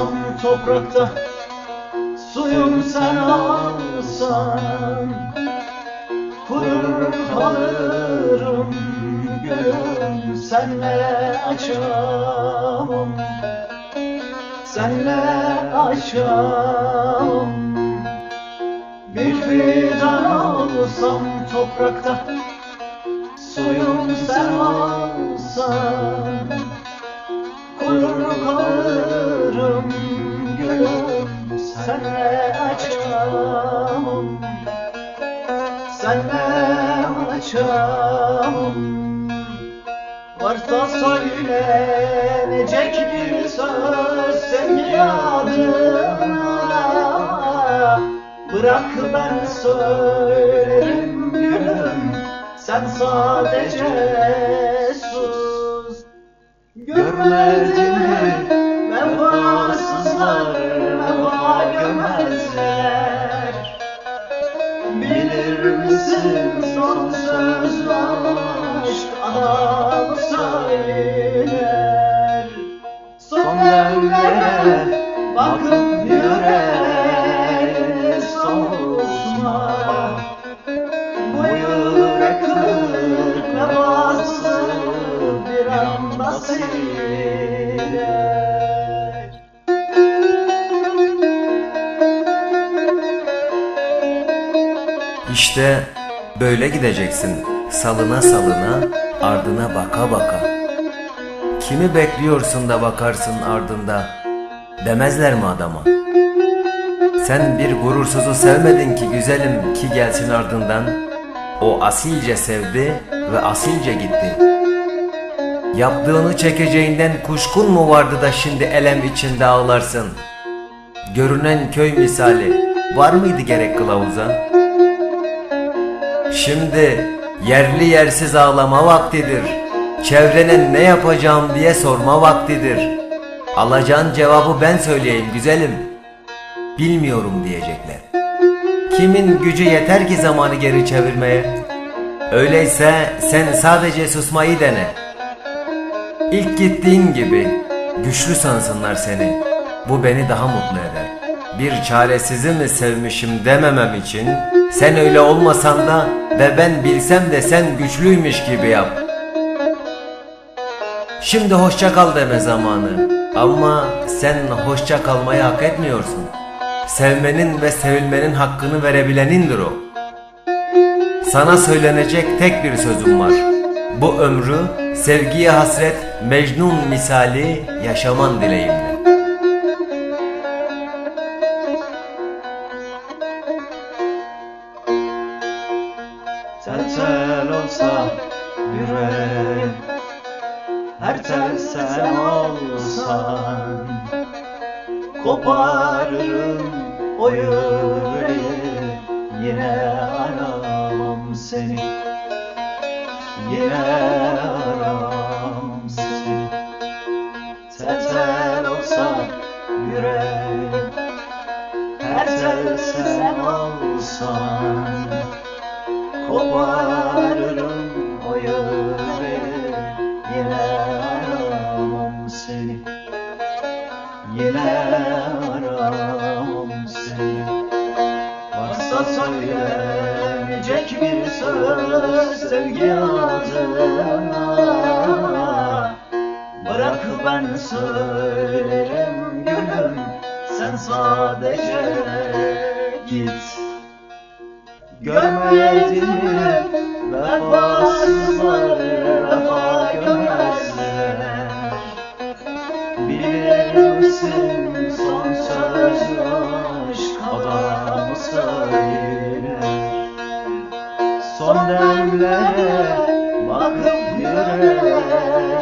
Olsam toprakta Suyum sen olsan Kurur kalırım gülüm Senle açamam. Senle açamam. Bir fidan olsam toprakta Suyum sen olsan Kurur kalırım gülüm Senle açamam. Senle açamam Varsa söylenecek bir söz sevgi adına. Bırak ben söylerim gülüm Sen sadece sus. Görmedin mi vefasızlar vefa görmezler Bilir misin son söz aşk adamı söyler. Son demlere bakıp yüreğini soğutma Bu yürek kırık vefasız bir anda siler İşte böyle gideceksin salına salına ardına baka baka. Kimi bekliyorsun da bakarsın ardında demezler mi adama? Sen bir gurursuzu sevmedin ki güzelim ki gelsin ardından. O asilce sevdi ve asilce gitti. Yaptığını çekeceğinden kuşkun mu vardı da şimdi elem içinde ağlarsın? Görünen köy misali var mıydı gerek kılavuza? Şimdi yerli yersiz ağlama vaktidir. Çevrenin ne yapacağım diye sorma vaktidir. Alacağın cevabı ben söyleyeyim güzelim. Bilmiyorum diyecekler. Kimin gücü yeter ki zamanı geri çevirmeye? Öyleyse sen sadece susmayı dene. İlk gittiğin gibi güçlü sansınlar seni. Bu beni daha mutlu eder. Bir çaresizi mi sevmişim dememem için sen öyle olmasan da ve ben bilsem de sen güçlüymüş gibi yap. Şimdi hoşça kal deme zamanı. Ama sen hoşça kalmayı hak etmiyorsun. Sevmenin ve sevilmenin hakkını verebilenindir o. Sana söylenecek tek bir sözüm var. Bu ömrü sevgiye hasret Mecnun misali yaşaman dileğimle. Tel olsa yürek Her tel sen olsan Koparırım o yüreği. Yine aramam seni Yine aramam seni. Tel tel olsa yürek Her tel sen olsan aramam seni. Söyleyecek bir söz sevgi adına. Bırak ben söylerim gülüm sen sadece git. Görmedim vefasızları vefa görmezler. Bilir Bakıp yüreğe